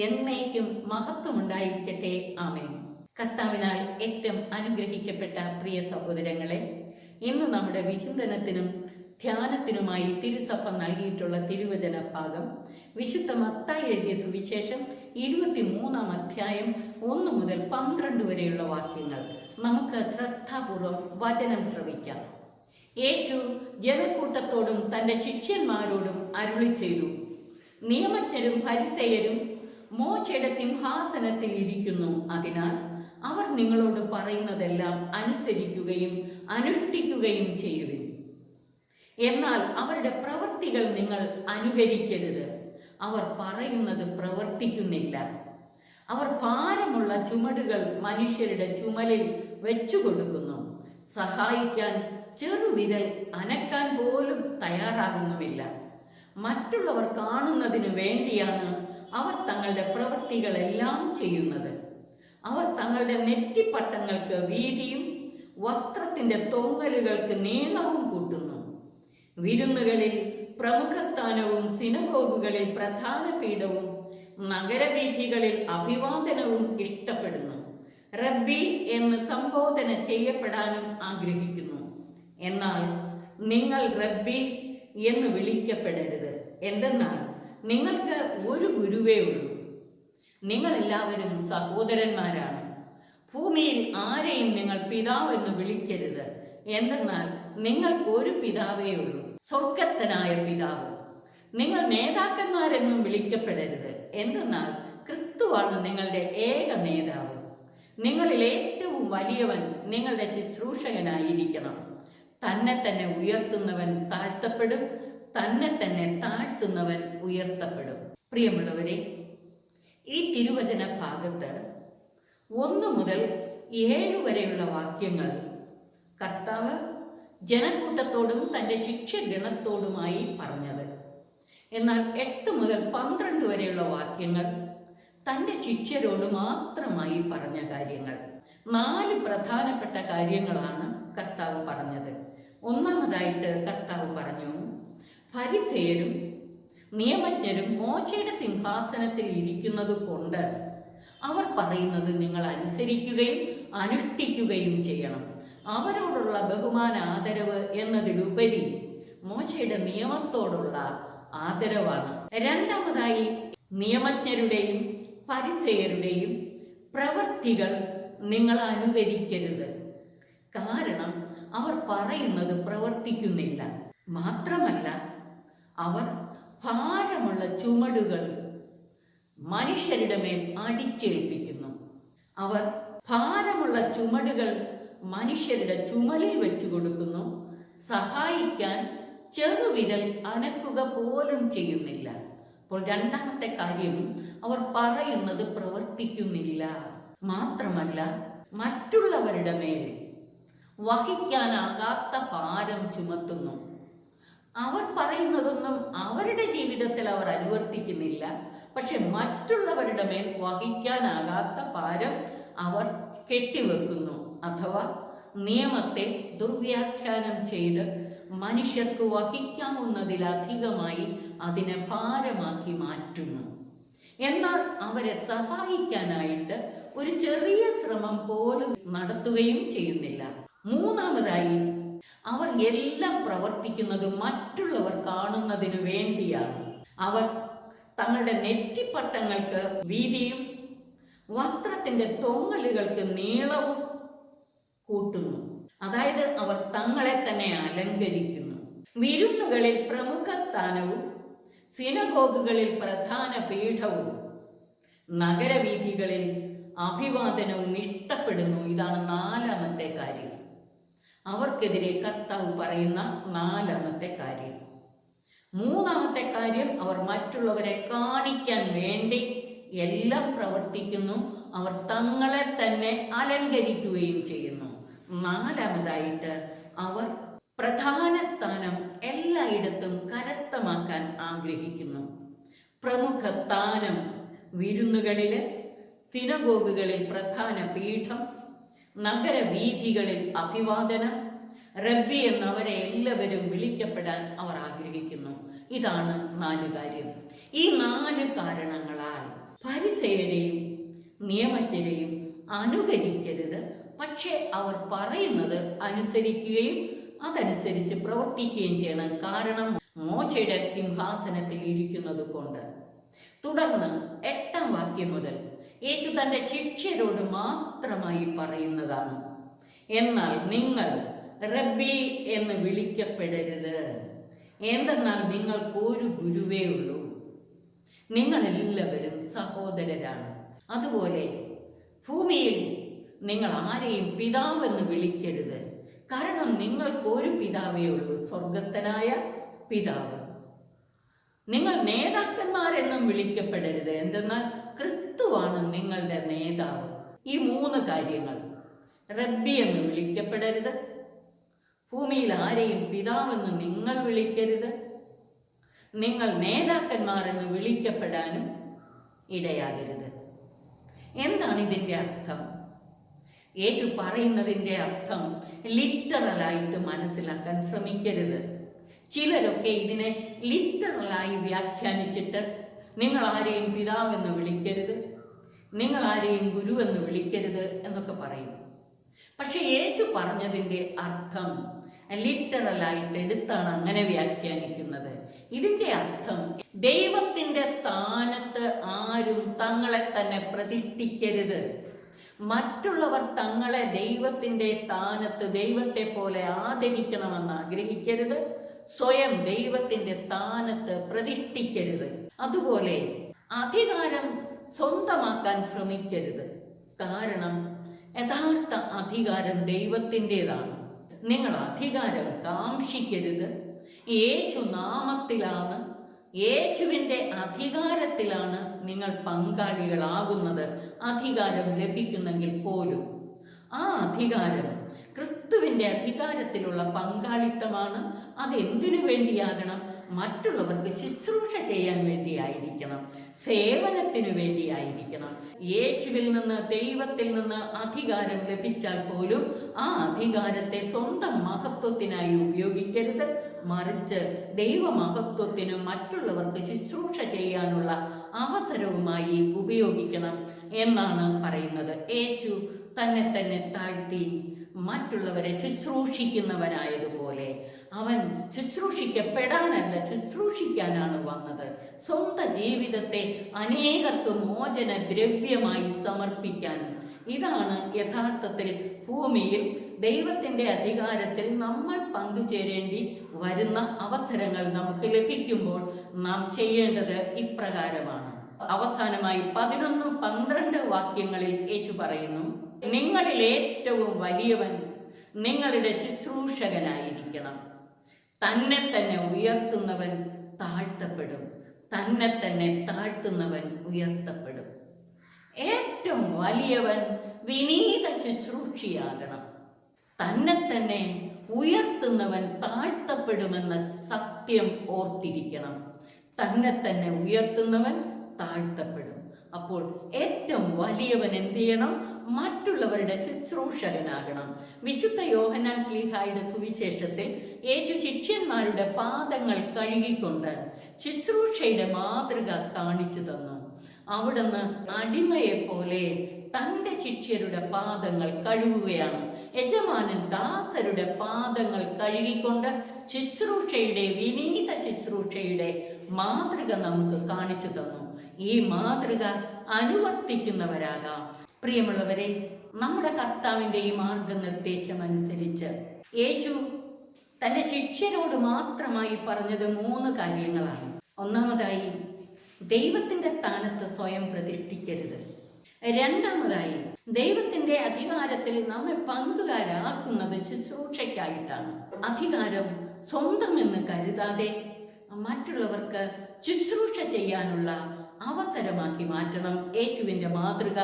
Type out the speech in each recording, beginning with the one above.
എന്നേക്കും മഹത്വമുണ്ടായിരിക്കട്ടെ. ആമേൻ. കർത്താവിനാൽ ഏറ്റവും അനുഗ്രഹിക്കപ്പെട്ട പ്രിയ സഹോദരങ്ങളെ ഇന്ന് നമ്മുടെ വിചിന്തനത്തിനും ധ്യാനത്തിനുമായി തിരുസഭ നൽകിയിട്ടുള്ള തിരുവചന ഭാഗം വിശുദ്ധ മത്തായി എഴുതിയ സുവിശേഷം ഇരുപത്തിമൂന്നാം അധ്യായം ഒന്ന് മുതൽ പന്ത്രണ്ട് വരെയുള്ള വാക്യങ്ങൾ. നമുക്ക് ശ്രദ്ധാപൂർവം വചനം ശ്രവിക്കാം. യേശു ജനക്കൂട്ടത്തോടും തന്റെ ശിഷ്യന്മാരോടും അരുളി ചെയ്തു നിയമജ്ഞരും പരിസയരും മോശയുടെ സിംഹാസനത്തിൽ ഇരിക്കുന്നു. അതിനാൽ അവർ നിങ്ങളോട് പറയുന്നതെല്ലാം അനുസരിക്കുകയും അനുഷ്ഠിക്കുകയും ചെയ്യുവിൻ എന്നാൽ അവരുടെ പ്രവൃത്തികൾ നിങ്ങൾ അനുകരിക്കരുത്. അവർ പറയുന്നത് പ്രവർത്തിക്കുന്നില്ല. അവർ ഭാരമുള്ള ചുമടുകൾ മനുഷ്യരുടെ ചുമലിൽ വെച്ചു കൊടുക്കുന്നു സഹായിക്കാൻ ചെറുവിരൽ അനക്കാൻ പോലും തയ്യാറാകുന്നുമില്ല. മറ്റുള്ളവർ കാണുന്നതിനു വേണ്ടിയാണ് അവർ തങ്ങളുടെ പ്രവൃത്തികളെല്ലാം ചെയ്യുന്നത്. അവർ തങ്ങളുടെ നെറ്റിപ്പട്ടങ്ങൾക്ക് വീതിയും വസ്ത്രത്തിന്റെ തൊങ്ങലുകൾക്ക് നീളവും കൂട്ടുന്നു. വിരുന്നുകളിൽ പ്രമുഖസ്ഥാനവും സിനഗോഗുകളിൽ പ്രധാന പീഠവും നഗരവീഥികളിൽ അഭിവാദനവും ഇഷ്ടപ്പെടുന്നു. റബ്ബി എന്ന് സംബോധന ചെയ്യപ്പെടാനും ആഗ്രഹിക്കുന്നു. എന്നാൽ നിങ്ങൾ റബ്ബി എന്ന് വിളിക്കപ്പെടരുത്. എന്തെന്നാൽ നിങ്ങൾക്ക് ഒരു ഗുരുവേ ഉള്ളൂ. നിങ്ങൾ എല്ലാവരും സഹോദരന്മാരാണ്. ഭൂമിയിൽ ആരെയും നിങ്ങൾ പിതാവെന്ന് വിളിക്കരുത്. എന്തെന്നാൽ നിങ്ങൾക്ക് ഒരു പിതാവേ ഉള്ളൂ. സ്വർഗത്തനായ പിതാവ്. നിങ്ങൾ നേതാക്കന്മാരെന്നും വിളിക്കപ്പെടരുത്. എന്തെന്നാൽ ക്രിസ്തുവാണ് നിങ്ങളുടെ ഏക നേതാവ്. നിങ്ങളിൽ ഏറ്റവും വലിയവൻ നിങ്ങളുടെ ശുശ്രൂഷകനായിരിക്കണം. തന്നെ തന്നെ ഉയർത്തുന്നവൻ താഴ്ത്തപ്പെടും. തന്നെ തന്നെ താഴ്ത്തുന്നവൻ ഉയർത്തപ്പെടും. പ്രിയമുള്ളവരെ ഈ തിരുവചന ഭാഗത്ത് ഒന്ന് മുതൽ ഏഴ് വരെയുള്ള വാക്യങ്ങൾ കർത്താവ് ജനക്കൂട്ടത്തോടും തന്റെ ശിക്ഷഗണത്തോടുമായി പറഞ്ഞത്. എന്നാൽ എട്ട് മുതൽ പന്ത്രണ്ട് വരെയുള്ള വാക്യങ്ങൾ തന്റെ ശിഷ്യരോട് മാത്രമായി പറഞ്ഞ കാര്യങ്ങൾ. നാല് പ്രധാനപ്പെട്ട കാര്യങ്ങളാണ് കർത്താവ് പറഞ്ഞത്. ഒന്നാമതായിട്ട് കർത്താവ് പറഞ്ഞു ഫരിസേയരും നിയമജ്ഞരും മോശയുടെ സിംഹാസനത്തിൽ ഇരിക്കുന്നത് കൊണ്ട് അവർ പറയുന്നത് നിങ്ങൾ അനുസരിക്കുകയും അനുഷ്ഠിക്കുകയും ചെയ്യണം. അവരോടുള്ള ബഹുമാന ആദരവ് എന്നതിലുപരി മോശയുടെ നിയമത്തോടുള്ള ആദരവാണ്. രണ്ടാമതായി നിയമജ്ഞരുടെയും പരിസയരുടെയും പ്രവൃത്തികൾ നിങ്ങൾ അനുകരിക്കരുത്. കാരണം അവർ പറയുന്നത് പ്രവർത്തിക്കുന്നില്ല. മാത്രമല്ല അവർ ഭാരമുള്ള ചുമടുകൾ മനുഷ്യരുടെ മേൽ അടിച്ചേൽപ്പിക്കുന്നു. അവർ ഭാരമുള്ള ചുമടുകൾ മനുഷ്യരുടെ ചുമലിൽ വെച്ചു കൊടുക്കുന്നു. സഹായിക്കാൻ ചെറുവിരൽ അനക്കുക പോലും ചെയ്യുന്നില്ല. അപ്പോൾ രണ്ടാമത്തെ കാര്യം അവർ പറയുന്നത് പ്രവർത്തിക്കുന്നില്ല. മാത്രമല്ല മറ്റുള്ളവരുടെ മേൽ വഹിക്കാനാകാത്ത ഭാരം ചുമത്തുന്നു. അവർ പറയുന്നതൊന്നും അവരുടെ ജീവിതത്തിൽ അവർ അനുവർത്തിക്കുന്നില്ല. പക്ഷെ മറ്റുള്ളവരുടെ മേൽ വഹിക്കാനാകാത്ത ഭാരം അവർ കെട്ടിവെക്കുന്നു. അഥവാ നിയമത്തെ ദുർവ്യാഖ്യാനം ചെയ്ത് മനുഷ്യർക്ക് വഹിക്കാവുന്നതിലധികമായി അതിനെ ഭാരമാക്കി മാറ്റുന്നു. എന്നാൽ അവരെ സഹായിക്കാനായിട്ട് ഒരു ചെറിയ ശ്രമം പോലും നടത്തുകയും ചെയ്യുന്നില്ല. മൂന്നാമതായി അവർ എല്ലാം പ്രവർത്തിക്കുന്നത് മറ്റുള്ളവർ കാണുന്നതിന് വേണ്ടിയാണ്. അവർ തങ്ങളുടെ നെറ്റിപ്പട്ടങ്ങൾക്ക് വീതിയും വസ്ത്രത്തിന്റെ തൊങ്ങലുകൾക്ക് നീളവും കൂട്ടുന്നു. അതായത് അവർ തങ്ങളെ തന്നെ അലങ്കരിക്കുന്നു. വിരുന്നുകളിൽ പ്രമുഖ സ്ഥാനവും സിനഗോഗുകളിൽ പ്രധാന പീഠവും നഗരവീഥികളിൽ അഭിവാദനവും ഇഷ്ടപ്പെടുന്നു. ഇതാണ് നാലാമത്തെ കാര്യം. അവർക്കെതിരെ കർത്താവ് പറയുന്ന നാലാമത്തെ കാര്യം. മൂന്നാമത്തെ കാര്യം അവർ മറ്റുള്ളവരെ കാണിക്കാൻ വേണ്ടി എല്ലാം പ്രവർത്തിക്കുന്നു. അവർ തങ്ങളെ തന്നെ അലങ്കരിക്കുകയും ചെയ്യുന്നു. നാലാമതായിട്ട് അവർ പ്രധാന സ്ഥാനം എല്ലായിടത്തും കരസ്ഥമാക്കാൻ ആഗ്രഹിക്കുന്നു. പ്രമുഖ സ്ഥാനം വിരുന്നുകളിൽ സിനഗോഗുകളിൽ പ്രധാന പീഠം നഗരവീഥികളിൽ അഭിവാദനം. റബ്ബി എന്നവരെ എല്ലാവരും വിളിക്കപ്പെടാൻ അവർ ആഗ്രഹിക്കുന്നു. ഇതാണ് നാല് കാര്യം. ഈ നാല് കാരണങ്ങളാൽ പരിചയരെയും നിയമജ്ഞരെയും അനുകരിക്കരുത്. പക്ഷേ അവർ പറയുന്നത് അനുസരിക്കുകയും അതനുസരിച്ച് പ്രവർത്തിക്കുകയും ചെയ്യണം. കാരണം മോശയുടെ സിംഹാസനത്തിൽ ഇരിക്കുന്നത് കൊണ്ട് തുടർന്ന് എട്ടാം വാക്യം മുതൽ യേശു തന്റെ ശിഷ്യരോട് മാത്രമായി പറയുന്നതാണ്. എന്നാൽ നിങ്ങൾ റബ്ബി എന്ന് വിളിക്കപ്പെടരുത്. എന്തെന്നാൽ നിങ്ങൾക്ക് ഒരു ഗുരുവേ ഉള്ളൂ. നിങ്ങളെല്ലാവരും സഹോദരരാണ്. അതുപോലെ ഭൂമിയിൽ നിങ്ങൾ ആരെയും പിതാവെന്ന് വിളിക്കരുത്. കാരണം നിങ്ങൾക്ക് ഒരു പിതാവേ ഉള്ളൂ. സ്വർഗത്തനായ പിതാവ്. നിങ്ങൾ നേതാക്കന്മാരെന്നും വിളിക്കപ്പെടരുത്. എന്തെന്നാൽ ക്രിസ്തുവാണ് നിങ്ങളുടെ നേതാവ്. ഈ മൂന്ന് കാര്യങ്ങൾ. റബ്ബി എന്ന് വിളിക്കപ്പെടരുത്. ഭൂമിയിൽ ആരെയും പിതാവെന്ന് നിങ്ങൾ വിളിക്കരുത്. നിങ്ങൾ നേതാക്കന്മാരെന്ന് വിളിക്കപ്പെടാനും ഇടയാകരുത്. എന്താണ് ഇതിന്റെ അർത്ഥം? യേശു പറയുന്നതിന്റെ അർത്ഥം ലിറ്ററലായിട്ട് മനസ്സിലാക്കാൻ ശ്രമിക്കരുത്. ചിലരൊക്കെ ഇതിനെ ലിറ്ററലായി വ്യാഖ്യാനിച്ചിട്ട് നിങ്ങൾ ആരെയും പിതാവെന്ന് വിളിക്കരുത്. നിങ്ങൾ ആരെയും ഗുരുവെന്ന് വിളിക്കരുത് എന്നൊക്കെ പറയും. പക്ഷെ യേശു പറഞ്ഞതിന്റെ അർത്ഥം ലിറ്ററലായിട്ട് എടുത്താണ് അങ്ങനെ വ്യാഖ്യാനിക്കുന്നത്. ഇതിന്റെ അർത്ഥം ദൈവത്തിന്റെ സ്ഥാനത്ത് ആരും തങ്ങളെ തന്നെ പ്രതിഷ്ഠിക്കരുത്. മറ്റുള്ളവർ തങ്ങളെ ദൈവത്തിന്റെ സ്ഥാനത്ത് ദൈവത്തെ പോലെ ആദരിക്കണമെന്ന് ആഗ്രഹിക്കരുത്. സ്വയം ദൈവത്തിന്റെ സ്ഥാനത്ത് പ്രതിഷ്ഠിക്കരുത്. അതുപോലെ അധികാരം സ്വന്തമാക്കാൻ ശ്രമിക്കരുത്. കാരണം യഥാർത്ഥ അധികാരം ദൈവത്തിന്റെതാണ്. നിങ്ങൾ അധികാരം കാക്ഷിക്കരുത്. യേശു നാമത്തിലാണ് യേശുവിന്റെ അധികാരത്തിലാണ് നിങ്ങൾ പങ്കാളികളാകുന്നത്. അധികാരം ലഭിക്കുന്നെങ്കിൽ പോലും. ആ അധികാരം ക്രിസ്തുവിന്റെ അധികാരത്തിലുള്ള പങ്കാളിത്തമാണ്. അതെന്തിനു വേണ്ടിയാകണം? മറ്റുള്ളവർക്ക് ശുശ്രൂഷ ചെയ്യാൻ വേണ്ടിയായിരിക്കണം. സേവനത്തിനു വേണ്ടിയായിരിക്കണം. യേശുവിൽ നിന്ന് ദൈവത്തിൽ നിന്ന് അധികാരം ലഭിച്ചാൽ പോലും ആ അധികാരത്തെ സ്വന്തം മഹത്വത്തിനായി ഉപയോഗിക്കരുത്. മറിച്ച് ദൈവമഹത്വത്തിനും മറ്റുള്ളവർക്ക് ശുശ്രൂഷ ചെയ്യാനുള്ള അവസരവുമായി ഉപയോഗിക്കണം എന്നാണ് പറയുന്നത്. യേശു തന്നെ തന്നെ താഴ്ത്തി മറ്റുള്ളവരെ ശുശ്രൂഷിക്കുന്നവനായതുപോലെ അവൻ ശുശ്രൂഷിക്കപ്പെടാനല്ല ശുശ്രൂഷിക്കാനാണ് വന്നത്. സ്വന്തം ജീവിതത്തെ അനേകർക്ക് മോചന ദ്രവ്യമായി സമർപ്പിക്കാനും ഇതാണ് യഥാർത്ഥത്തിൽ ഭൂമിയിൽ ദൈവത്തിന്റെ അധികാരത്തിൽ നമ്മൾ പങ്കുചേരേണ്ടി വരുന്ന അവസരങ്ങൾ നമുക്ക് ലഭിക്കുമ്പോൾ നാം ചെയ്യേണ്ടത് ഇപ്രകാരമാണ്. അവസാനമായി പതിനൊന്നും പന്ത്രണ്ട് വാക്യങ്ങളിൽ യേശു പറയുന്നു നിങ്ങളിൽ ഏറ്റവും വലിയവൻ നിങ്ങളുടെ ശുശ്രൂഷകനായിരിക്കണം. തന്നെ തന്നെ ഉയർത്തുന്നവൻ താഴ്ത്തപ്പെടും. തന്നെ തന്നെ താഴ്ത്തുന്നവൻ ഉയർത്തപ്പെടും. ഏറ്റവും വലിയവൻ വിനീത ശുശ്രൂഷിയാകണം. തന്നെ തന്നെ ഉയർത്തുന്നവൻ താഴ്ത്തപ്പെടുമെന്ന സത്യം ഓർത്തിരിക്കണം. തന്നെ തന്നെ ഉയർത്തുന്നവൻ താഴ്ത്തപ്പെടും. അപ്പോൾ ഏറ്റവും വലിയവൻ എന്ത് ചെയ്യണം മറ്റുള്ളവരുടെ ശുശ്രൂഷകനാകണം. വിശുദ്ധ യോഹനാൻ സ്ലീഹായുടെ സുവിശേഷത്തിൽ യേശു ശിഷ്യന്മാരുടെ പാദങ്ങൾ കഴുകിക്കൊണ്ട് ശുശ്രൂഷയുടെ മാതൃക കാണിച്ചു തന്നു. അവിടുന്ന് അടിമയെ പോലെ തന്റെ ശിഷ്യരുടെ പാദങ്ങൾ കഴുകുകയാണ്. യജമാനൻ ദാസരുടെ പാദങ്ങൾ കഴുകിക്കൊണ്ട് ശുശ്രൂഷയുടെ വിനീത ശുശ്രൂഷയുടെ മാതൃക നമുക്ക് കാണിച്ചു തന്നു. ഈ മാതൃക അനുവർത്തിക്കുന്നവരാകാം. പ്രിയമുള്ളവരെ നമ്മുടെ കർത്താവിന്റെ ഈ മാർഗനിർദ്ദേശം അനുസരിച്ച് യേശു തന്റെ ശിഷ്യരോട് മാത്രമായി പറഞ്ഞത് മൂന്ന് കാര്യങ്ങളാണ്. ഒന്നാമതായി ദൈവത്തിന്റെ സ്ഥാനത്ത് സ്വയം പ്രതിഷ്ഠിക്കരുത്. രണ്ടാമതായി ദൈവത്തിന്റെ അധികാരത്തിൽ നമ്മെ പങ്കുകാരാക്കുന്നത് ശുശ്രൂഷയ്ക്കായിട്ടാണ്. അധികാരം സ്വന്തം എന്ന് കരുതാതെ മറ്റുള്ളവർക്ക് ശുശ്രൂഷ ചെയ്യാനുള്ള അവസരമാക്കി മാറ്റണം. യേശുവിന്റെ മാതൃക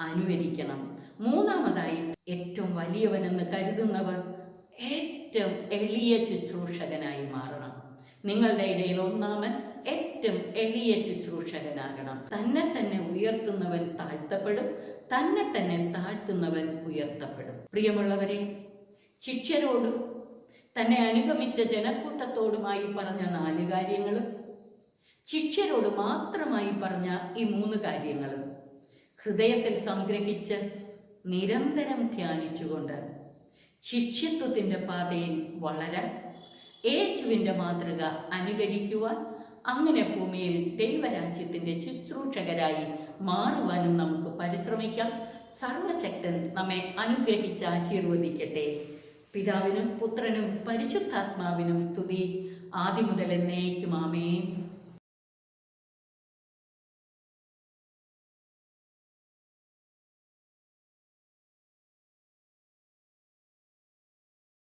അനുകരിക്കണം. മൂന്നാമതായി ഏറ്റവും വലിയവനെന്ന് കരുതുന്നവർ ഏറ്റവും എളിയ ശുശ്രൂഷകനായി മാറണം. നിങ്ങളുടെ ഇടയിൽ ഒന്നാമൻ ഏറ്റവും എളിയ ശുശ്രൂഷകനാകണം. തന്നെ തന്നെ ഉയർത്തുന്നവൻ താഴ്ത്തപ്പെടും തന്നെ തന്നെ താഴ്ത്തുന്നവൻ ഉയർത്തപ്പെടും. പ്രിയമുള്ളവരെ ശിഷ്യരോടും തന്നെ അനുഗമിച്ച ജനക്കൂട്ടത്തോടുമായി പറഞ്ഞ നാല് കാര്യങ്ങളും ശിഷ്യരോട് മാത്രമായി പറഞ്ഞ ഈ മൂന്ന് കാര്യങ്ങളും ഹൃദയത്തിൽ സംഗ്രഹിച്ച് നിരന്തരം ധ്യാനിച്ചുകൊണ്ട് ശിഷ്യത്വത്തിന്റെ പാതയിൽ വളരാൻ യേശുവിന്റെ മാതൃക അനുകരിക്കുവാൻ അങ്ങനെ ഭൂമിയിൽ ദൈവരാജ്യത്തിന്റെ ശുശ്രൂഷകരായി മാറുവാനും നമുക്ക് പരിശ്രമിക്കാം. സർവശക്തൻ നമ്മെ അനുഗ്രഹിച്ച് ആശീർവദിക്കട്ടെ. പിതാവിനും പുത്രനും പരിശുദ്ധാത്മാവിനും സ്തുതി. ആദ്യം മുതൽ എന്നേക്കും ആമേൻ.